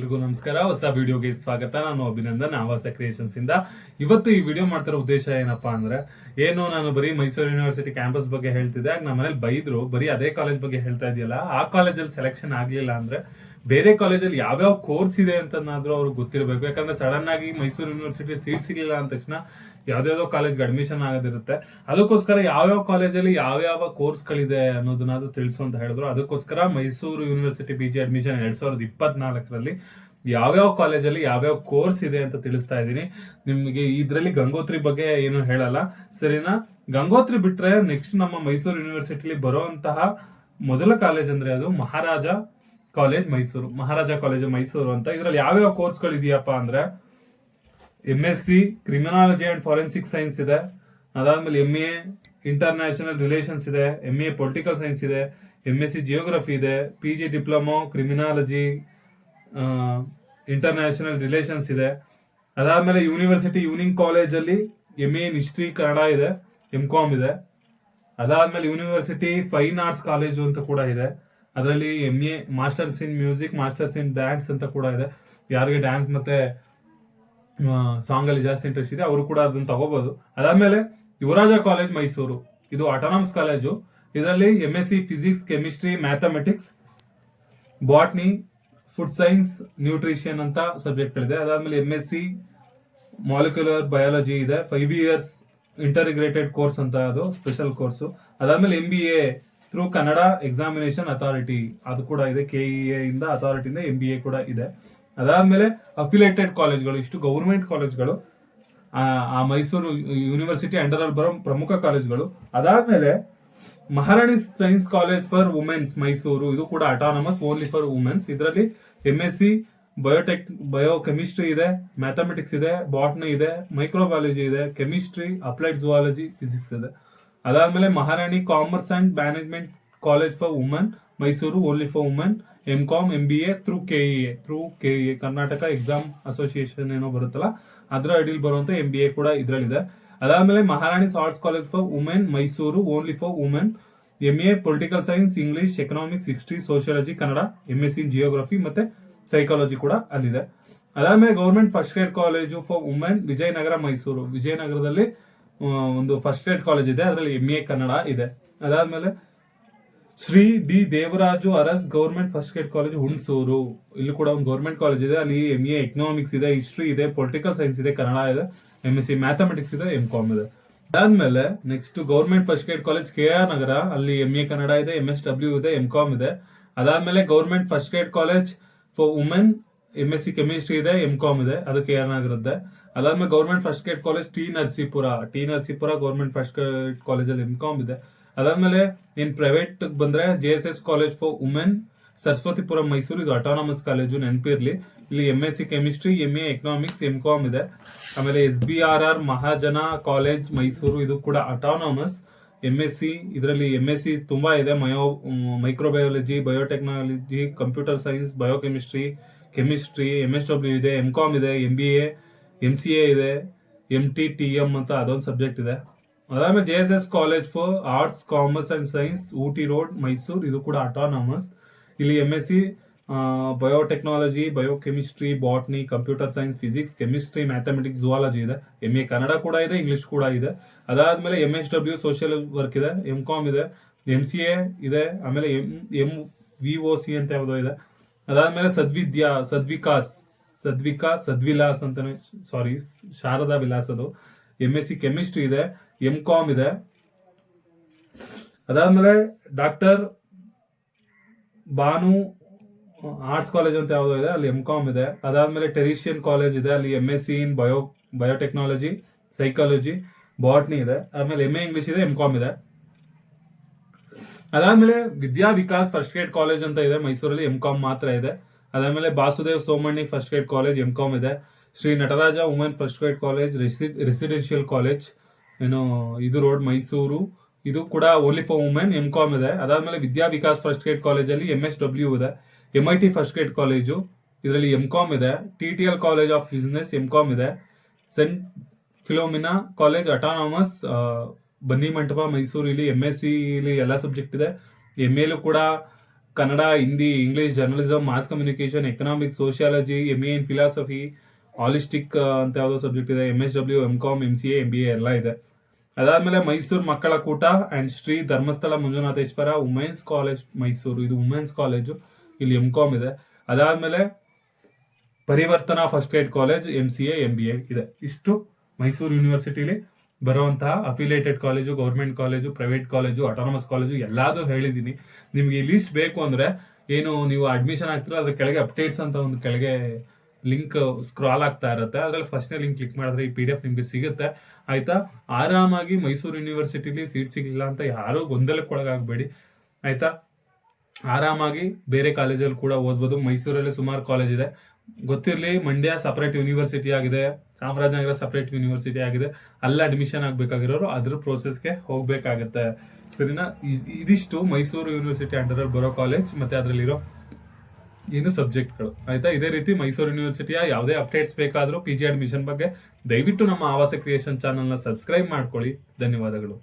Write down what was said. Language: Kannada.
ಎಲ್ರಿಗೂ ನಮಸ್ಕಾರ. ಹೊಸ ವಿಡಿಯೋಗೆ ಸ್ವಾಗತ. ನಾನು ಅಭಿನಂದನ್, ಆವಾಸ ಕ್ರಿಯೇಷನ್ಸ್ ಇಂದ. ಇವತ್ತು ಈ ವಿಡಿಯೋ ಮಾಡ್ತಿರೋ ಉದ್ದೇಶ ಏನಪ್ಪಾ ಅಂದ್ರೆ, ಏನು ನಾನು ಬರೀ ಮೈಸೂರು ಯೂನಿವರ್ಸಿಟಿ ಕ್ಯಾಂಪಸ್ ಬಗ್ಗೆ ಹೇಳ್ತಿದ್ದೆ. ನಮ್ಮ ಮನೇಲಿ ಬೈದ್ರು, ಬರೀ ಅದೇ ಕಾಲೇಜ್ ಬಗ್ಗೆ ಹೇಳ್ತಾ ಇದೆಯಲ್ಲ, ಆ ಕಾಲೇಜಲ್ಲಿ ಸೆಲೆಕ್ಷನ್ ಆಗ್ಲಿಲ್ಲ ಅಂದ್ರೆ ಬೇರೆ ಕಾಲೇಜಲ್ಲಿ ಯಾವ್ಯಾವ ಕೋರ್ಸ್ ಇದೆ ಅಂತನಾದ್ರೂ ಅವ್ರಿಗೆ ಗೊತ್ತಿರಬೇಕು. ಯಾಕಂದ್ರೆ ಸಡನ್ ಆಗಿ ಮೈಸೂರು ಯೂನಿವರ್ಸಿಟಿ ಸೀಟ್ ಸಿಗಲಿಲ್ಲ ಅಂದ ತಕ್ಷಣ ಯಾವ್ದಾವ್ದೋ ಕಾಲೇಜ್ಗೆ ಅಡ್ಮಿಷನ್ ಆಗೋದಿರುತ್ತೆ. ಅದಕ್ಕೋಸ್ಕರ ಯಾವ್ಯಾವ ಕಾಲೇಜಲ್ಲಿ ಯಾವ್ಯಾವ ಕೋರ್ಸ್ಗಳಿದೆ ಅನ್ನೋದನ್ನಾದ್ರೂ ತಿಳಿಸು ಅಂತ ಹೇಳಿದ್ರು. ಅದಕ್ಕೋಸ್ಕರ Mysuru university P G admission ಎರಡ್ ಸಾವಿರದ ಇಪ್ಪತ್ನಾಲ್ಕರಲ್ಲಿ ಯಾವ್ಯಾವ ಕಾಲೇಜಲ್ಲಿ ಯಾವ್ಯಾವ ಕೋರ್ಸ್ ಇದೆ ಅಂತ ತಿಳಿಸ್ತಾ ಇದ್ದೀನಿ. ನಿಮಗೆ ಇದರಲ್ಲಿ ಗಂಗೋತ್ರಿ ಬಗ್ಗೆ ಏನು ಹೇಳಲ್ಲ. ಸರಿನಾ? ಗಂಗೋತ್ರಿ ಬಿಟ್ರೆ ನೆಕ್ಸ್ಟ್ ನಮ್ಮ ಮೈಸೂರು ಯೂನಿವರ್ಸಿಟಿಲಿ ಬರುವಂತಹ ಮೊದಲ ಕಾಲೇಜ್ ಅಂದ್ರೆ ಅದು ಮಹಾರಾಜ ಕಾಲೇಜ್ ಮೈಸೂರು. ಮಹಾರಾಜ ಕಾಲೇಜ್ ಮೈಸೂರು ಅಂತ. ಇದರಲ್ಲಿ ಯಾವ್ಯಾವ ಕೋರ್ಸ್ಗಳು ಇದೆಯಪ್ಪ ಅಂದ್ರೆ M S C criminology and forensic science ಇದೆ. ಅದಾದ್ಮೇಲೆ ಎಂ ಎ ಇಂಟರ್ನ್ಯಾಷನಲ್ ರಿಲೇಷನ್ಸ್ ಇದೆ. ಎಂ ಎ ಪೊಲಿಟಿಕಲ್ ಸೈನ್ಸ್ ಇದೆ. ಎಂ ಎಸ್ ಸಿ ಜಿಯೋಗ್ರಫಿ ಇದೆ. P G diploma criminology international relations ಇದೆ. ಅದಾದಮೇಲೆ ಯೂನಿವರ್ಸಿಟಿ ಯೂನಿಂಗ್ ಕಾಲೇಜಲ್ಲಿ M A in history Kannada ಇದೆ. ಎಂ ಕಾಮ್ ಇದೆ. ಅದಾದಮೇಲೆ ಯೂನಿವರ್ಸಿಟಿ ಫೈನ್ ಆರ್ಟ್ಸ್ ಕಾಲೇಜು ಅಂತ ಕೂಡ ಇದೆ. ಅದರಲ್ಲಿ M A masters in music masters in dance ಅಂತ ಕೂಡ ಇದೆ. ಯಾರಿಗೆ ಡ್ಯಾನ್ಸ್ ಮತ್ತೆ ಸಾಂಗ್ ಅಲ್ಲಿ ಜಾಸ್ತಿ ಇಂಟ್ರೆಸ್ಟ್ ಇದೆ, ಅವರು ಕೂಡ ಅದನ್ನ ತಗೋಬಹುದು ಅದಾದ್ಮೇಲೆ ಯುವರಾಜ ಕಾಲೇಜ್ ಮೈಸೂರು. ಇದು ಆಟೋನಾಮಸ್ ಕಾಲೇಜು ಇದರಲ್ಲಿ M S C physics chemistry mathematics botany food science nutrition ಅಂತ ಸಬ್ಜೆಕ್ಟ್ಗಳಿದೆ ಅದಾದ್ಮೇಲೆ M S C molecular biology ಇದೆ. ಫೈವ್ ಇಯರ್ಸ್ ಇಂಟರ್ಗ್ರೇಟೆಡ್ ಕೋರ್ಸ್ ಅಂತ ಅದು ಸ್ಪೆಷಲ್ ಕೋರ್ಸು ಅದಾದ್ಮೇಲೆ M B A through Kannada examination authority ಅದು ಕೂಡ ಇದೆ ಕೆ ಇಂದ ಅಥಾರಿಟಿಯಿಂದ ಎಂ ಬಿ ಎ ಕೂಡ ಇದೆ. ಅದಾದಮೇಲೆ ಅಫಿಲೇಟೆಡ್ ಕಾಲೇಜ್ಗಳು ಇಷ್ಟು ಗೌರ್ಮೆಂಟ್ ಕಾಲೇಜ್ಗಳು ಆ ಮೈಸೂರು ಯೂನಿವರ್ಸಿಟಿ ಅಂಡರ್ ಅಲ್ಲಿ ಬರೋ ಪ್ರಮುಖ ಕಾಲೇಜ್ಗಳು ಅದಾದ್ಮೇಲೆ Maharani science college for womens Mysuru, ಇದು ಕೂಡ ಅಟಾನಮಸ್ ಓನ್ಲಿ ಫಾರ್ ವುಮೆನ್ಸ್ ಇದರಲ್ಲಿ M S C biotech bio chemistry ಇದೆ ಮ್ಯಾಥಮೆಟಿಕ್ಸ್ ಇದೆ ಬಾಟ್ನಿ ಇದೆ ಮೈಕ್ರೋಬಯಾಲಜಿ ಇದೆ ಕೆಮಿಸ್ಟ್ರಿ ಅಪ್ಲೈಡ್ ಜುವಾಲಜಿ ಫಿಸಿಕ್ಸ್ ಇದೆ. ಅದಾದ್ಮೇಲೆ Maharani commerce and management college for woman, Mysuru, only for woman M com M B A through K E A through K E A Karnataka exam association ಏನೋ ಬರುತ್ತಲ್ಲ, ಅದರ ಅಡಿಯಲ್ಲಿ ಬರುವಂತ ಎಂ ಬಿ ಎ ಕೂಡ ಇದರಲ್ಲಿದೆ. ಅದಾದ್ಮೇಲೆ Maharani arts college for women, Mysuru, only for women M A political science, English, economics, history, sociology, Kannada M S in geography ಮತ್ತೆ ಸೈಕಾಲಜಿ ಕೂಡ ಅಲ್ಲಿದೆ. ಅದಾದ್ಮೇಲೆ government first grade college for women, Vijayanagara, Mysuru. ವಿಜಯನಗರದಲ್ಲಿ ಒಂದು ಫಸ್ಟ್ ಗ್ರೇಡ್ ಕಾಲೇಜ್ ಇದೆ, ಅದರಲ್ಲಿ ಎಂ ಎ ಕನ್ನಡ ಇದೆ. ಅದಾದ್ಮೇಲೆ Shri D Devaraju Aras government first grade college Hunsur. ಇಲ್ಲಿ ಕೂಡ ಒಂದು ಗೌರ್ಮೆಂಟ್ ಕಾಲೇಜ್ ಇದೆ, ಅಲ್ಲಿ ಎಂ ಎ ಎಕನಾಮಿಕ್ಸ್ ಇದೆ ಹಿಸ್ಟ್ರಿ ಇದೆ ಪೊಲಿಟಿಕಲ್ ಸೈನ್ಸ್ ಇದೆ ಕನ್ನಡ ಇದೆ ಎಂ ಎಸ್ ಸಿ ಮ್ಯಾಥಮೆಟಿಕ್ಸ್ ಇದೆ ಎಂ ಕಾಮ್ ಇದೆ. ಅದಾದ್ಮೇಲೆ next government first grade college K R Nagara, ಅಲ್ಲಿ ಎಂ ಎ ಕನ್ನಡ ಇದೆ ಎಂ ಎಸ್ ಡಬ್ಲ್ಯೂ ಇದೆ ಎಂ ಕಾಮ್ ಇದೆ. ಅದಾದ್ಮೇಲೆ government first grade college for women M S C chemistry ಇದೆ ಎಂ ಕಾಮ್ ಇದೆ, ಅದು ಕೆ ಆರ್ ನಗರದ್ದೆ. ಅದಾದ್ಮೇಲೆ government first grade college T Narasipura. T Narasipura government first grade ಕಾಲೇಜಲ್ಲಿ ಎಂ ಕಾಮ್ ಇದೆ. ಅದಾದ್ಮೇಲೆ ಇನ್ ಪ್ರೈವೇಟ್ ಬಂದ್ರೆ J S S college for women Saraswathipuram Mysuru ಇದು ಅಟಾನಮಸ್ ಕಾಲೇಜು ನೆನಪಿರ್ಲಿ ಇಲ್ಲಿ M S C chemistry M A economics M com ಇದೆ. ಆಮೇಲೆ S B R R Mahajana college Mysuru ಇದು ಕೂಡ ಅಟಾನಮಸ್ ಎಂ ಎಸ್ ಸಿ ಇದರಲ್ಲಿ ಎಂ ಎಸ್ ಸಿ ತುಂಬಾ ಇದೆ. ಮಯೋ microbiology biotechnology computer science biochemistry chemistry M S W ಇದೆ ಎಂ ಕಾಮ್ ಇದೆ M B A M C A ಇದೆ ಎಂ ಟಿ ಟಿ ಎಂ ಅಂತ ಅದೊಂದು ಸಬ್ಜೆಕ್ಟ್ ಇದೆ. ಅದಾದ್ಮೇಲೆ J S S college for arts commerce and science Ooty road Mysuru ಇದು ಕೂಡ ಅಟಾನಮಸ್ ಇಲ್ಲಿ M S C biotechnology biochemistry botany computer science physics chemistry mathematics zoology ಇದೆ. ಎಂ ಎ ಕನ್ನಡ ಕೂಡ ಇದೆ ಇಂಗ್ಲಿಷ್ ಕೂಡ ಇದೆ. ಅದಾದಮೇಲೆ M S W social work ಇದೆ ಎಂ ಕಾಮ್ ಇದೆ ಎಂ ಸಿ ಎ ಇದೆ, ಆಮೇಲೆ M M V O C ಅಂತ ಯಾವುದೋ ಇದೆ. ಅದಾದಮೇಲೆ ಸದ್ವಿದ್ಯಾ, ಸದ್ವಿಕಾಸ್. ಸದ್ವಿಕಾಸ್ ಸದ್ವಿಲಾಸ್ ಅಂತ ಸಾರಿ ಶಾರದಾ ವಿಲಾಸ್ ಅದು. ಎಂ ಎಸ್ ಸಿ ಕೆಮಿಸ್ಟ್ರಿ ಇದೆ ಎಂ ಕಾಮ್ ಇದೆ. ಅದಾದ್ಮೇಲೆ ಡಾಕ್ಟರ್ ಬಾನು ಆರ್ಟ್ಸ್ ಕಾಲೇಜ್ ಅಂತ ಯಾವುದೋ ಇದೆ, ಅಲ್ಲಿ ಎಂ ಕಾಮ್ ಇದೆ. ಅದಾದ್ಮೇಲೆ ಟೆರಿಷಿಯನ್ ಕಾಲೇಜ್ ಇದೆ, ಅಲ್ಲಿ M S C in bio biotechnology psychology botany ಇದೆ. ಆಮೇಲೆ ಎಂ ಎ ಇಂಗ್ಲಿಷ್ ಇದೆ ಎಂ ಕಾಮ್ ಇದೆ. ಅದಾದ್ಮೇಲೆ Vidya Vikas first grade college ಅಂತ ಇದೆ, ಮೈಸೂರಲ್ಲಿ ಎಂ ಕಾಮ್ ಮಾತ್ರ ಇದೆ. ಅದಾದ್ಮೇಲೆ Basudev Somanni first grade college M com ಇದೆ. Shri Nataraja women first grade college residential college ಏನು, ಇದು ರೋಡ್ ಮೈಸೂರು. ಇದು ಕೂಡ only for women M com ಇದೆ. ಅದಾದ್ಮೇಲೆ ವಿದ್ಯಾ ವಿಕಾಸ್ ಫಸ್ಟ್ ಗ್ರೇಡ್ ಕಾಲೇಜಲ್ಲಿ ಎಂ ಎಸ್ ಡಬ್ಲ್ಯೂ ಇದೆ. M I T first grade college ಇದರಲ್ಲಿ ಎಂ ಕಾಮ್ ಇದೆ. T T L college of business M com ಇದೆ. Saint Philomena college autonomous Banni Mantapa Mysuru, ಇಲ್ಲಿ ಎಂ ಎಸ್ ಸಿ ಇಲ್ಲಿ ಎಲ್ಲ ಸಬ್ಜೆಕ್ಟ್ ಇದೆ. ಎಂ ಎಲು ಕೂಡ Kannada, Hindi English journalism mass communication economics sociology M A in philosophy holistic ಅಂತ ಯಾವುದೋ ಸಬ್ಜೆಕ್ಟ್ ಇದೆ. M S W M com M C A M B A ಎಲ್ಲ ಇದೆ. ಅದಾದಮೇಲೆ Mysuru Makkala Koota and Shri Dharmasthala Manjunatheshwara women's college Mysuru. ಇದು ವುಮೆನ್ಸ್ ಕಾಲೇಜು ಇಲ್ಲಿ ಎಂ ಕಾಮ್ ಇದೆ. ಅದಾದ್ಮೇಲೆ Parivarthana first grade college M C A M B A ಇದೆ. ಇಷ್ಟು ಮೈಸೂರು ಯೂನಿವರ್ಸಿಟಿಲಿ ಬರುವಂತಹ affiliated college government college private college autonomous college ಎಲ್ಲಾದು ಹೇಳಿದ್ದೀನಿ. ನಿಮ್ಗೆ ಈ ಲಿಸ್ಟ್ ಬೇಕು ಅಂದ್ರೆ ಏನು ನೀವು ಅಡ್ಮಿಷನ್ ಆಗ್ತಿರೋ ಅದ್ರ ಕೆಳಗೆ ಅಪ್ಡೇಟ್ಸ್ ಅಂತ ಒಂದು ಕೆಳಗೆ ಲಿಂಕ್ ಸ್ಕ್ರಾಲ್ ಆಗ್ತಾ ಇರುತ್ತೆ. ಅದ್ರಲ್ಲಿ ಫಸ್ಟ್ನೇ ಲಿಂಕ್ ಕ್ಲಿಕ್ ಮಾಡಿದ್ರೆ ಈ ಪಿ ಡಿ ಎಫ್ ನಿಮ್ಗೆ ಸಿಗುತ್ತೆ. ಆಯ್ತಾ? ಆರಾಮಾಗಿ ಮೈಸೂರು ಯೂನಿವರ್ಸಿಟಿಲಿ ಸೀಟ್ ಸಿಗಲಿಲ್ಲ ಅಂತ ಯಾರೂ ಗೊಂದಲಕ್ಕೆ ಒಳಗಾಗಬೇಡಿ. ಆಯ್ತಾ? ಆರಾಮಾಗಿ ಬೇರೆ ಕಾಲೇಜಲ್ಲಿ ಕೂಡ ಓದ್ಬೋದು. ಮೈಸೂರಲ್ಲೇ ಸುಮಾರು ಕಾಲೇಜ್ ಇದೆ. ಗೊತ್ತಿರಲಿ, ಮಂಡ್ಯ ಸಪರೇಟ್ ಯೂನಿವರ್ಸಿಟಿ ಆಗಿದೆ, ಚಾಮರಾಜನಗರ ಸಪರೇಟ್ ಯೂನಿವರ್ಸಿಟಿ ಆಗಿದೆ, ಅಲ್ಲಿ ಅಡ್ಮಿಷನ್ ಆಗಬೇಕಾಗಿರೋರು ಅದ್ರ ಪ್ರೋಸೆಸ್ಗೆ ಹೋಗಬೇಕಾಗತ್ತೆ. ಸರಿನಾ? ಇದಿಷ್ಟು ಮೈಸೂರು ಯೂನಿವರ್ಸಿಟಿ ಅಂಡರಲ್ಲಿ ಬರೋ ಕಾಲೇಜ್ ಮತ್ತೆ ಅದರಲ್ಲಿರೋ ಏನು ಸಬ್ಜೆಕ್ಟ್ಗಳು ಆಯಿತಾ? ಇದೇ ರೀತಿ ಮೈಸೂರು ಯೂನಿವರ್ಸಿಟಿಯ ಯಾವುದೇ ಅಪ್ಡೇಟ್ಸ್ ಬೇಕಾದರೂ ಪಿ ಜಿ ಅಡ್ಮಿಷನ್ ಬಗ್ಗೆ ದಯವಿಟ್ಟು ನಮ್ಮ ಆವಾಸ ಕ್ರಿಯೇಷನ್ ಚಾನಲ್ನ ಸಬ್ಸ್ಕ್ರೈಬ್ ಮಾಡ್ಕೊಳ್ಳಿ. ಧನ್ಯವಾದಗಳು.